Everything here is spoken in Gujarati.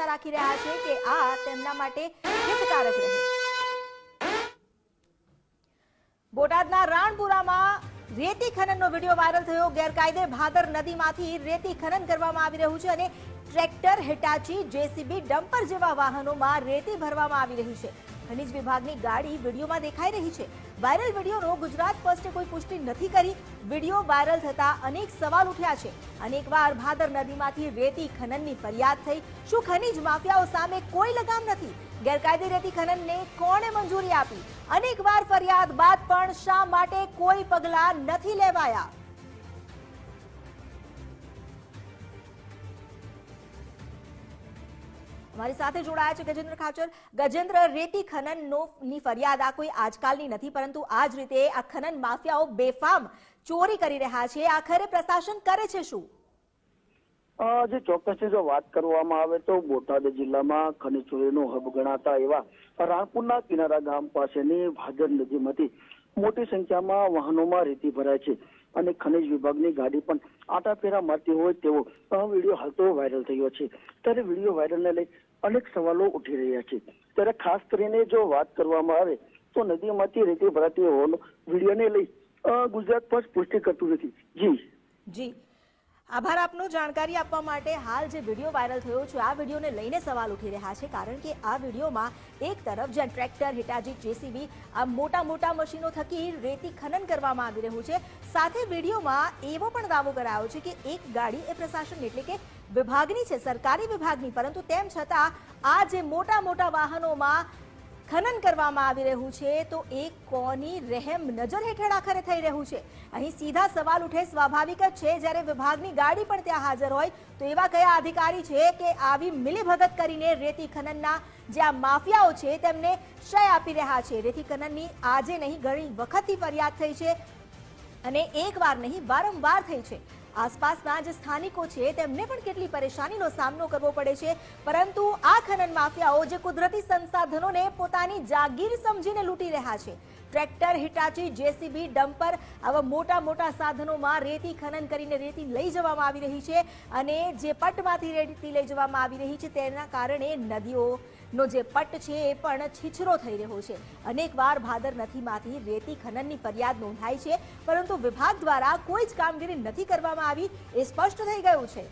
આશા રાખી રહ્યા છે કે આ તેમના માટે હિતકારક રહે. બોટાદના રાણપુરામાં રેતી ખનનનો વીડિયો વાયરલ થયો. ગેરકાયદે ભાદર નદીમાંથી રેતી ખનન કરવામાં આવી રહ્યું છે અને ટ્રેક્ટર હિટાચી, જેસીબી, ડમ્પર જેવા વાહનોમાં રેતી ભરવામાં આવી રહી છે. ખનિજ વિભાગની ગાડી વિડીયોમાં દેખાઈ રહી છે. વાયરલ વિડીયોનો ગુજરાત ફર્સ્ટે કોઈ પુષ્ટિ નથી કરી. વીડિયો વાયરલ થતા અનેક સવાલ ઉઠ્યા છે. અનેકવાર ભાદર નદીમાંથી રેતી ખનનની ફરિયાદ થઈ. શું ખનિજ માફિયાઓ સામે કોઈ લગામ નથી? ગેરકાયદે રેતી ખનનને કોણે મંજૂરી આપી? અનેકવાર ફરિયાદ બાદ પણ શા માટે કોઈ પગલાં નથી લેવાયા? અમારી સાથે જોડાયા છે ગજેન્દ્ર ખાચર. ગજેન્દ્ર, રેતી ખનનનો ની ફરિયાદ આ કોઈ આજકાલની નથી, પરંતુ આ જ રીતે આ ખનન માફિયાઓ બેફામ ચોરી કરી રહ્યા છે. આખરે પ્રશાસન કરે છે શું? જે ચોક્કસથી જો વાત કરવામાં આવે તો બોટાદ જિલ્લામાં ખનિજ ચોરીનો હબ ગણાતા એવા રાણપુરના કિનારા ગામ પાસેની ભાદર નદીમાંથી મોટી સંખ્યામાં વાહનોમાં રેતી ભરાય છે અને ખનિજ વિભાગની ગાડી પણ આટાફેરા મારતી હોય તેવો આ વીડિયો હાલ તો વાયરલ થયો છે. ત્યારે વીડિયો વાયરલને લઈ અનેક સવાલો ઉઠી રહ્યા છે. ત્યારે ખાસ કરીને જો વાત કરવામાં આવે તો નદીમાંથી રેતી ભરાતી હોવાનો વિડીયોને લઈ ગુજરાત પર પુષ્ટિ કરતું નથી. જી. જી. આભાર આપનો જાણકારી આપવા માટે હાલ જે વીડિયો વાયરલ થયો છે, આ વિડીયોને લઈને સવાલ ઉઠી રહ્યા છે કારણ કે આ વિડીયોમાં એક તરફ જ્યાં ટ્રેક્ટર હિટાજી જેસીબી, આ મોટા મોટા મશીનો થકી રેતી ખનન કરવામાં આવી રહ્યું છે. સાથે વિડીયોમાં એવો પણ દાવો કરાયો છે કે એક ગાડી એ પ્રશાસન એટલે કે વિભાગની છે, સરકારી વિભાગની, પરંતુ તેમ છતાં આ જે મોટા મોટા વાહનોમાં ખનન કરવામાં આવી રહ્યું છે, તો એ કોની રહેમ નજર હેઠળ આખરે થઈ રહ્યું છે? અહીં સીધા સવાલ ઉઠે સ્વાભાવિક જ છે, જ્યારે વિભાગની ગાડી પણ ત્યાં હાજર હોય, તો એવા કયા અધિકારી છે કે આવી મિલીભગત કરીને રેતી ખનનના જે આ માફિયાઓ છે, તેમને શય આપી રહ્યા છે? રેતી ખનનની આજે નહીં, ઘણી વખતથી ફરિયાદ થઈ છે અને એકવાર નહીં, વારંવાર થઈ છે. આસપાસના જે સ્થાનિકો છે, તેમને પણ કેટલી પરેશાનીનો સામનો કરવો પડે છે. પરંતુ આ ખનન માફિયાઓ જે કુદરતી સંસાધનોને પોતાની જાગીર સમજીને લૂંટી રહ્યા છે ટ્રેક્ટર હિટાચી જેસીબી ડમ્પર આવા મોટા મોટા સાધનોમાં રેતી ખનન કરીને રેતી લઈ જવામાં આવી રહી છે અને જે પટમાંથી રેતી લઈ જવામાં આવી રહી છે તેના કારણે નદીઓનો જે પટ છે એ પણ છીછરો થઈ રહ્યો છે. અનેકવાર ભાદર નથીમાંથી રેતી ખનનની ફરિયાદ નોંધાઈ છે, પરંતુ વિભાગ દ્વારા કોઈ જ કામગીરી નથી કરવામાં આવી એ સ્પષ્ટ થઈ ગયું છે.